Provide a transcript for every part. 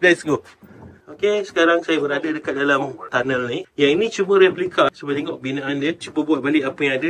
Let's go. Okay, sekarang saya berada dekat dalam tunnel ni. Yang ini cuma replika. Cuba tengok binaan dia. Cuba buat balik apa yang ada.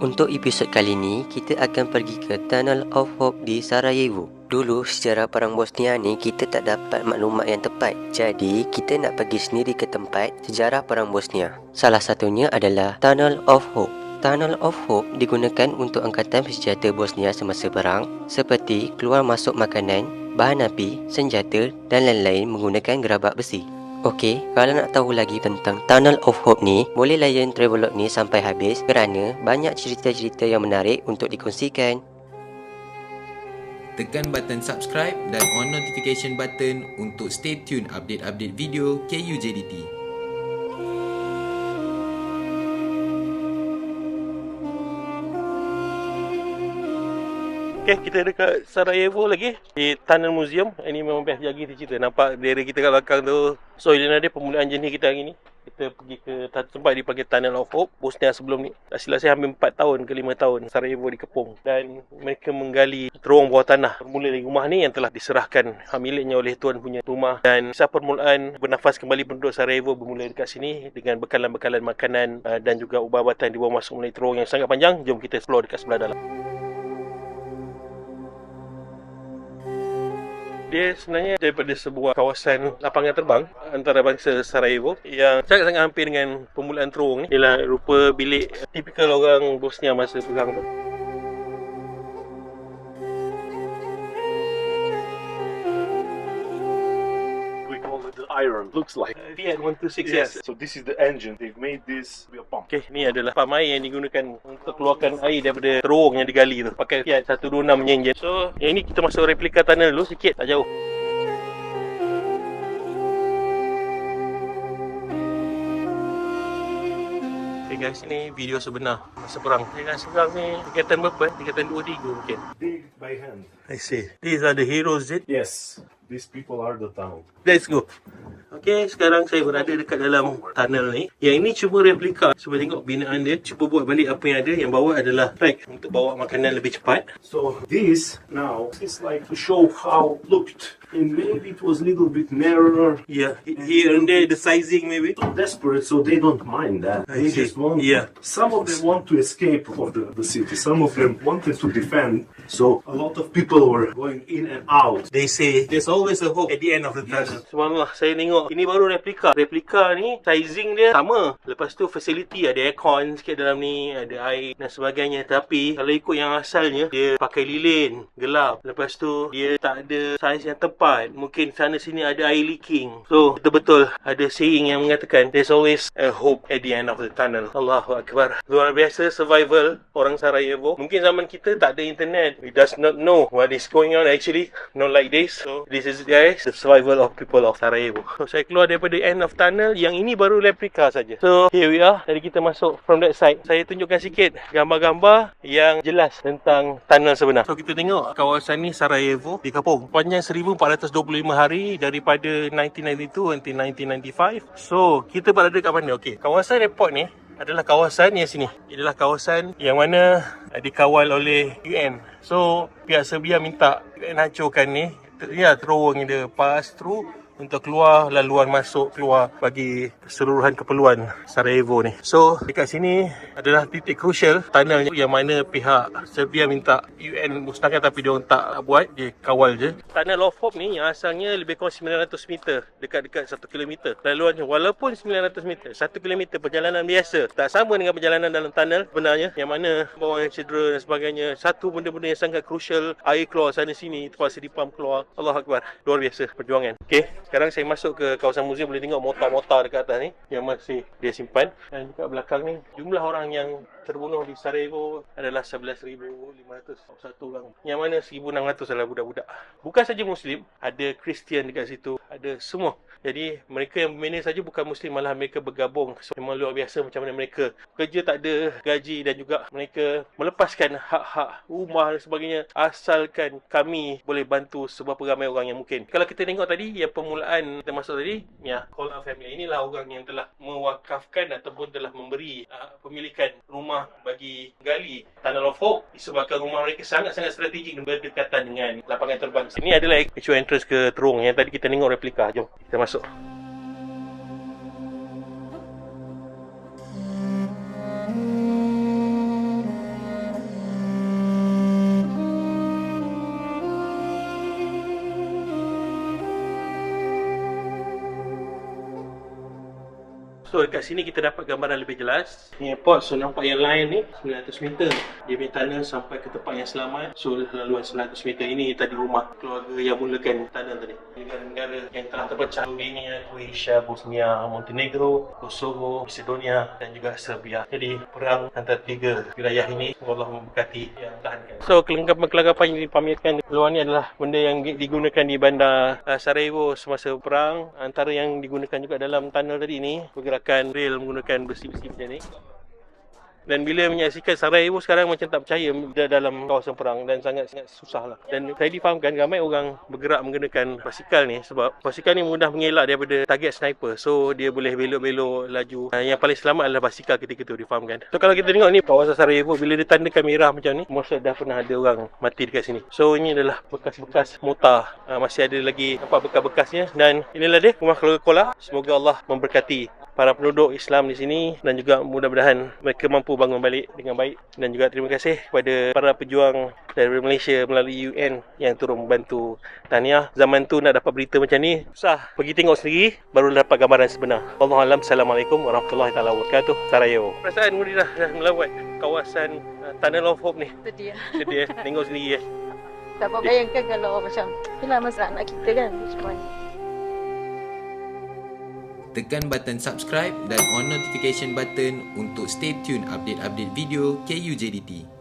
Untuk episod kali ini, kita akan pergi ke Tunnel of Hope di Sarajevo. Dulu, sejarah Perang Bosnia ni kita tak dapat maklumat yang tepat. Jadi, kita nak pergi sendiri ke tempat sejarah Perang Bosnia. Salah satunya adalah Tunnel of Hope. Tunnel of Hope digunakan untuk angkatan bersenjata Bosnia semasa perang seperti keluar masuk makanan, bahan api, senjata dan lain-lain menggunakan gerabak besi. Okey, kalau nak tahu lagi tentang Tunnel of Hope ni, boleh layan Travelog ni sampai habis kerana banyak cerita-cerita yang menarik untuk dikongsikan. Tekan button subscribe dan on notification button untuk stay tune update-update video KUJDT. Okay, kita dekat Sarajevo lagi di Tunnel Museum. Ini memang best jaga cerita. Nampak daerah kita kat belakang tu. So, ini ada permulaan jenis kita hari ni. Kita pergi ke tempat dipanggil Tunnel of Hope. Bosnia sebelum ni. Tak silap saya hampir 4 tahun ke 5 tahun Sarajevo dikepung. Dan mereka menggali terowong bawah tanah. Bermula dari rumah ni yang telah diserahkan hak miliknya oleh tuan punya rumah. Dan kisah permulaan bernafas kembali penduduk Sarajevo bermula dekat sini. Dengan bekalan-bekalan makanan uh, dan juga ubat-ubatan dibawa masuk melalui terowong yang sangat panjang. Jom kita explore dekat sebelah dalam. Dia sebenarnya daripada sebuah kawasan lapangan terbang antarabangsa Sarajevo yang sangat-sangat hampir dengan permulaan terowong ni. Ialah rupa bilik tipikal orang Bosnia masa perang tu. we call it the iron. Looks like. Fiat 126 Yes. yes. So this is the engine. They've made this pump. Okey, ni adalah pam air yang digunakan untuk keluarkan air daripada terowong yang digali tu. Pakai Fiat 126 punya enjin. So, yang ini kita masuk replika tunnel dulu sikit, tak jauh. Okay guys, ni video sebenar masa perang. Dengan seberang ni, tingkatan berapa? Tingkatan 2-3 mungkin. Dig by hand. I see. These are the heroes, it? Yes. These people are the town. Let's go. Okay, sekarang saya berada dekat dalam tunnel ni. Yang ini cuma replika. Cuba tengok binaan dia. Cuba buat balik apa yang ada. Yang bawah adalah track untuk bawa makanan lebih cepat. So this now is like to show how looked. And maybe it was a little bit narrower. Yeah, here and there, the sizing maybe. So desperate, so they don't mind that. I They see. just want. Yeah. Some of them want to escape of the, the city. Some of them wanted to defend. So a lot of people were going in and out. They say there's always a hope at the end of the tunnel. Subhanallah, saya tengok ini baru replika. Replika ni sizing dia sama. Lepas tu facility ada aircon sikit dalam ni, ada air dan sebagainya. Tapi kalau ikut yang asalnya, dia pakai lilin, gelap. Lepas tu dia tak ada saiz yang tepat. Mungkin sana sini ada air leaking. So betul-betul ada saying yang mengatakan there's always a hope at the end of the tunnel. Allahu Akbar. Luar biasa survival orang Sarajevo. Mungkin zaman kita tak ada internet. We does not know what is going on actually. Not like this. So this is guys the survival of people of Sarajevo. So saya keluar daripada end of tunnel. Yang ini baru replika saja. So here we are. Tadi kita masuk from that side. Saya tunjukkan sikit gambar-gambar yang jelas tentang tunnel sebenar. So kita tengok kawasan ni Sarajevo dikapung. Panjang 1425 hari daripada 1992 until 1995. So kita berada kat mana? Okey, kawasan airport ni adalah kawasan yang sini. Adalah kawasan yang mana dikawal oleh UN. So pihak Serbia minta UN hancurkan ni. Ya, terowong dia pass through untuk keluar laluan masuk keluar bagi keseluruhan keperluan Sarajevo ni. So dekat sini adalah titik crucial tunnel yang mana pihak Serbia minta UN musnahkan tapi dia orang tak buat, dia kawal je. Tunnel of Hope ni yang asalnya lebih kurang 900 meter, dekat-dekat 1 km. Laluannya walaupun 900 meter, 1 km perjalanan biasa, tak sama dengan perjalanan dalam tunnel sebenarnya yang mana bawang yang cedera dan sebagainya. Satu benda-benda yang sangat crucial, air keluar sana sini terpaksa dipam keluar. Allah Akbar. Luar biasa perjuangan. Okey, sekarang saya masuk ke kawasan muzium boleh tengok mortar-mortar dekat atas ni yang masih dia simpan dan dekat belakang ni jumlah orang yang terbunuh di Sarajevo adalah 11,500 satu orang. Yang mana 1,600 adalah budak-budak. Bukan saja Muslim, ada Kristian dekat situ, ada semua. Jadi mereka yang bermena saja bukan Muslim malah mereka bergabung. So, memang luar biasa macam mana mereka kerja tak ada gaji dan juga mereka melepaskan hak-hak rumah dan sebagainya asalkan kami boleh bantu seberapa ramai orang yang mungkin. Kalau kita tengok tadi yang permulaan kita masuk tadi, ya Call Out Family inilah orang yang telah mewakafkan ataupun telah memberi uh, pemilikan rumah bagi gali Tunnel of Hope disebabkan rumah mereka sangat-sangat strategik dan berdekatan dengan lapangan terbang. Ini adalah actual entrance ke terung yang tadi kita tengok replika. Jom kita masuk. So dekat sini kita dapat gambaran lebih jelas. Ni airport, so nampak yang line ni 900 meter. Dia punya tunnel sampai ke tempat yang selamat. So laluan 900 meter ini tadi rumah keluarga yang mulakan tunnel tadi. Negara-negara yang telah terpecah Slovenia, Croatia, Bosnia, Montenegro, Kosovo, Macedonia dan juga Serbia. Jadi perang antara tiga wilayah ini semoga Allah memberkati yang tahankan. So kelengkapan-kelengkapan yang dipamerkan di luar ni adalah benda yang digunakan di bandar uh, Sarajevo semasa perang. Antara yang digunakan juga dalam tunnel tadi ni pergerakan rel menggunakan besi-besi macam ni. Dan bila menyaksikan Sarajevo sekarang macam tak percaya dia dalam kawasan perang dan sangat-sangat susah lah. Dan saya difahamkan ramai orang bergerak menggunakan basikal ni sebab basikal ni mudah mengelak daripada target sniper. So dia boleh belok-belok laju. Yang paling selamat adalah basikal ketika tu difahamkan. So kalau kita tengok ni kawasan Sarajevo bila dia tandakan merah macam ni, masa dah pernah ada orang mati dekat sini. So ini adalah bekas-bekas mortar. Uh, masih ada lagi nampak bekas-bekasnya dan inilah dia rumah keluarga Kola. Semoga Allah memberkati para penduduk Islam di sini dan juga mudah-mudahan mereka mampu bangun balik dengan baik. Dan juga terima kasih kepada para pejuang dari Malaysia melalui UN yang turun membantu tahniah. Zaman tu nak dapat berita macam ni susah. Pergi tengok sendiri baru dapat gambaran sebenar. Allah alam Assalamualaikum warahmatullahi taala wabarakatuh. Sarajevo perasaan Mudi dah, dah melawat kawasan uh, Tunnel of Hope ni. Sedih sedih eh tengok sendiri eh Dapat bayangkan kalau macam Itulah masa anak kita kan Macam mana Tekan button subscribe dan on notification button untuk stay tune update-update video KUJDT.